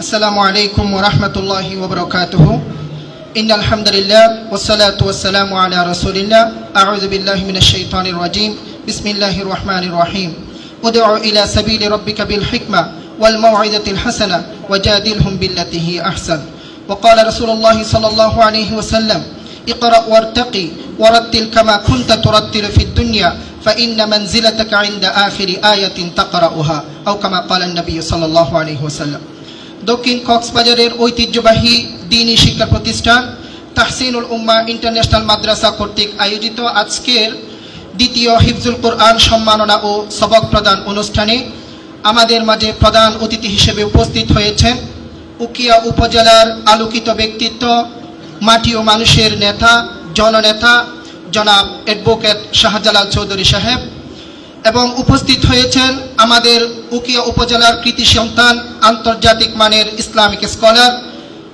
السلام عليكم ورحمة الله وبركاته. إن الحمد لله والصلاة والسلام على رسول الله. أعوذ بالله من الشيطان الرجيم. بسم الله الرحمن الرحيم. ادع إلى سبيل ربك بالحكمة والموعظة الحسنة وجادلهم بالتي هي أحسن. وقال رسول الله صلى الله عليه وسلم اقرأ وارتقي ورتل كما كنت ترتل في الدنيا فإن منزلتك عند آخر آية تقرأها أو كما قال النبي صلى الله عليه وسلم. দক্ষিণ কক্সবাজারের ঐতিহ্যবাহী দিনী শিক্ষা প্রতিষ্ঠান তাহসিনুল উম্মা ইন্টারন্যাশনাল মাদ্রাসা কর্তৃক আয়োজিত আজকের দ্বিতীয় হিফজুল কোরআন সম্মাননা ও সবক প্রদান অনুষ্ঠানে আমাদের মাঝে প্রধান অতিথি হিসেবে উপস্থিত হয়েছেন উকিয়া উপজেলার আলোকিত ব্যক্তিত্ব, মাটি ও মানুষের নেতা, জননেতা, জনাব অ্যাডভোকেট শাহজালাল চৌধুরী সাহেব এবং উপস্থিত হয়েছেন আমাদের উকিয়া উপজেলার কৃতি সন্তান আন্তর্জাতিক মানের ইসলামিক স্কলার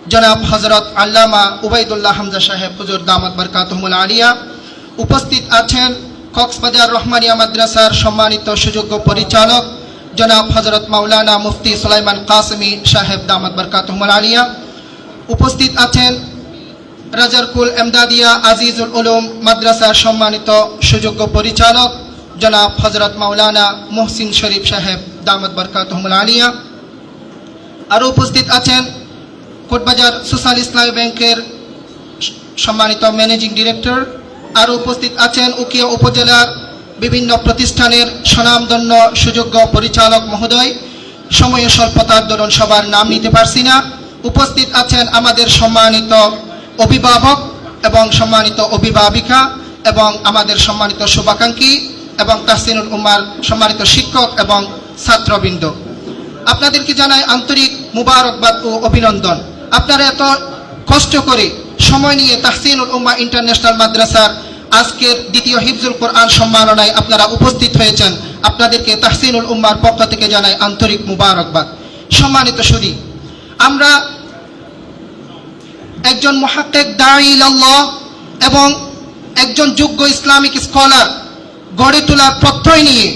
জনাব হজরত আল্লামা উবাইদুল্লাহ হামজা সাহেব হুজুর দামাত বরকাতহমুল আলিয়া। উপস্থিত আছেন কক্সবাজার রহমানিয়া মাদ্রাসার সম্মানিত সুযোগ্য পরিচালক জনাব হজরত মাওলানা মুফতি সুলাইমান কাসমি সাহেব দামাত বরকাতহমুল আলিয়া। উপস্থিত আছেন রাজারকুল এমদাদিয়া আজিজুল উলুম মাদ্রাসার সম্মানিত সুযোগ্য পরিচালক জনাব হজরত মাওলানা মোহসিন শরীফ সাহেব দামদ বরকাতহমুল আলিয়া আরও উপস্থিত আছেন কোটবাজার সোশ্যাল ইসলামী ব্যাংকের সম্মানিত ম্যানেজিং ডিরেক্টর। আরও উপস্থিত আছেন উকিয়া উপজেলার বিভিন্ন প্রতিষ্ঠানের স্বনামধন্য সুযোগ্য পরিচালক মহোদয়। সময় স্বল্পতার দরুন সবার নাম নিতে পারছি না। উপস্থিত আছেন আমাদের সম্মানিত অভিভাবক এবং সম্মানিত অভিভাবিকা এবং আমাদের সম্মানিত শুভাকাঙ্ক্ষী এবং তাহসিনুল উম্মার সম্মানিত শিক্ষক এবং ছাত্রবৃন্দ। আপনাদেরকে জানাই আন্তরিক মুবারকবাদ ও অভিনন্দন। আপনারা এত কষ্ট করে সময় নিয়ে তাহসিনুল উম্মা ইন্টারন্যাশনাল মাদ্রাসার আজকের দ্বিতীয় হিফজুল কোরআন সম্মাননায় আপনারা উপস্থিত হয়েছেন। আপনাদেরকে তাহসিনুল উম্মার পক্ষ থেকে জানাই আন্তরিক মুবারকবাদ। সম্মানিত সুদী, আমরা একজন মহাক্কেক দাঈল এবং একজন যোগ্য ইসলামিক স্কলার গড়ে তোলার প্রত্যয় নিয়ে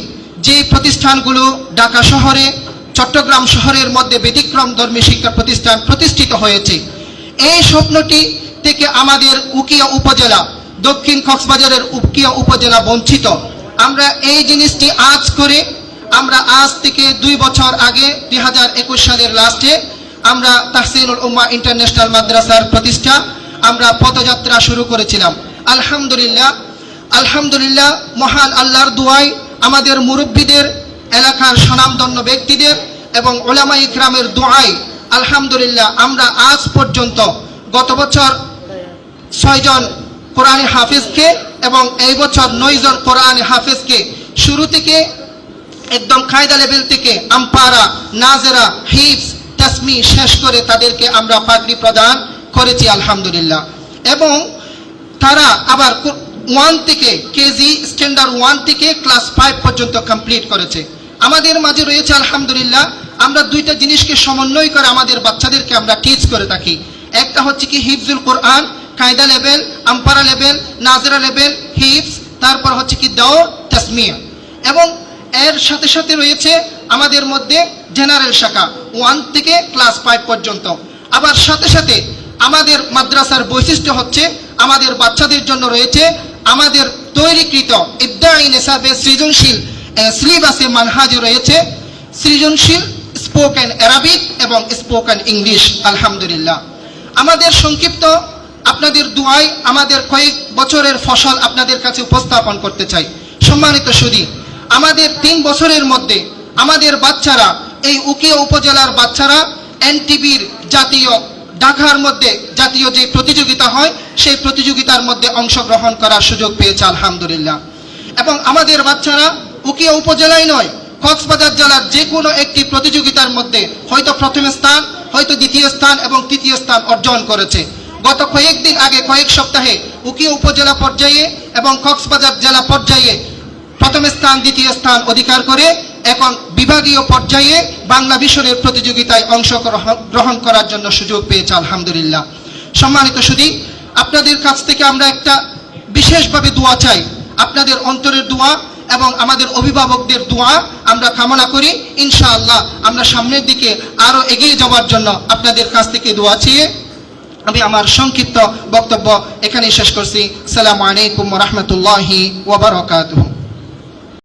যে প্রতিষ্ঠানগুলো ঢাকা শহরে, চট্টগ্রাম শহরের মধ্যে ব্যতিক্রম ধর্মী শিক্ষা প্রতিষ্ঠান প্রতিষ্ঠিত হয়েছে, এই স্বপ্নটি থেকে আমাদের উকিয়া উপজেলা, দক্ষিণ কক্সবাজারের উকিয়া উপজেলা বঞ্চিত। আমরা এই জিনিসটি আজ করে, আমরা আজ থেকে দুই বছর আগে দুই হাজার একুশ সালের লাস্টে আমরা তাহসিনুল উম্মা ইন্টারন্যাশনাল মাদ্রাসার প্রতিষ্ঠা, আমরা পদযাত্রা শুরু করেছিলাম। আলহামদুলিল্লাহ আলহামদুলিল্লাহ, মহান আল্লাহর দুয়াই আমাদের মুরব্বীদের, এলাকার স্বনামধন্য ব্যক্তিদের এবং ওলামা ইকরামের দোয়াই আলহামদুলিল্লাহ, আমরা আজ পর্যন্ত গত বছর ছয়জন কোরআন হাফিজকে এবং এই বছর নয়জন কোরআন হাফিজকে শুরু থেকে একদম কায়দা লেভেল থেকে আম্পারা, নাজেরা হিপস তাসমি শেষ করে তাদেরকে আমরা পাগড়ি প্রদান করেছি, আলহামদুলিল্লাহ। এবং তারা আবার ওয়ান থেকে কেজি, স্ট্যান্ডার্ড ওয়ান থেকে ক্লাস ফাইভ পর্যন্ত কমপ্লিট করেছে। আমাদের মাঝে রয়েছে আলহামদুলিল্লাহ, আমরা দুইটা জিনিসকে সমন্বয় করে আমাদের বাচ্চাদেরকে আমরা টিচ করে থাকি। একটা হচ্ছে কি হিফজুল কোরআন, কায়দা লেভেল আম্পারা লেভেল নাজরা লেভেল হিফস তারপর হচ্ছে কি দাও তাসমিয়া। এবং এর সাথে সাথে রয়েছে আমাদের মধ্যে জেনারেল শাখা, ওয়ান থেকে ক্লাস ফাইভ পর্যন্ত। আবার সাথে সাথে আমাদের মাদ্রাসার বৈশিষ্ট্য হচ্ছে আমাদের বাচ্চাদের জন্য রয়েছে আমাদের তৈরিকৃত ইবদাই নেশাবে সৃজনশীল সিলেবাসে মানহাজ রয়েছে সৃজনশীল স্পোকেন অ্যারাবিক এবং স্পোকেন ইংলিশ আলহামদুলিল্লাহ। আমাদের সংক্ষিপ্ত আপনাদের দুয়াই আমাদের কয়েক বছরের ফসল আপনাদের কাছে উপস্থাপন করতে চাই। সম্মানিত সুদী, আমাদের তিন বছরের মধ্যে আমাদের বাচ্চারা, এই উকিয়া উপজেলার বাচ্চারা, এনটিভির জাতীয় ঢাকার মধ্যে জাতীয় যে প্রতিযোগিতা হয়, সেই প্রতিযোগিতার মধ্যে অংশগ্রহণ করার সুযোগ পেয়েছে আলহামদুলিল্লাহ। এবং আমাদের বাচ্চারা উকিয়া উপজেলায় নয়, কক্সবাজার জেলার যে কোনো একটি প্রতিযোগিতার মধ্যে হয়তো প্রথম স্থান, হয়তো দ্বিতীয় স্থান এবং তৃতীয় স্থান অর্জন করেছে। গত কয়েকদিন আগে, কয়েক সপ্তাহে উকিয়া উপজেলা পর্যায়ে এবং কক্সবাজার জেলা পর্যায়ে প্রথম স্থান, দ্বিতীয় স্থান অধিকার করে এখন বিভাগীয় পর্যায়ে বাংলা বিষয়ের প্রতিযোগিতায় অংশগ্রহণ, গ্রহণ করার জন্য সুযোগ পেয়েছে আলহামদুলিল্লাহ। সম্মানিত সুদী, আপনাদের কাছ থেকে আমরা একটা বিশেষভাবে দোয়া চাই। আপনাদের অন্তরের দোয়া এবং আমাদের অভিভাবকদের দোয়া আমরা কামনা করি। ইনশাআল্লাহ আমরা সামনের দিকে আরও এগিয়ে যাওয়ার জন্য আপনাদের কাছ থেকে দোয়া চেয়ে আমি আমার সংক্ষিপ্ত বক্তব্য এখানেই শেষ করছি। সালামু আলাইকুম রহমতুল্লাহি ওবরাকাতুহু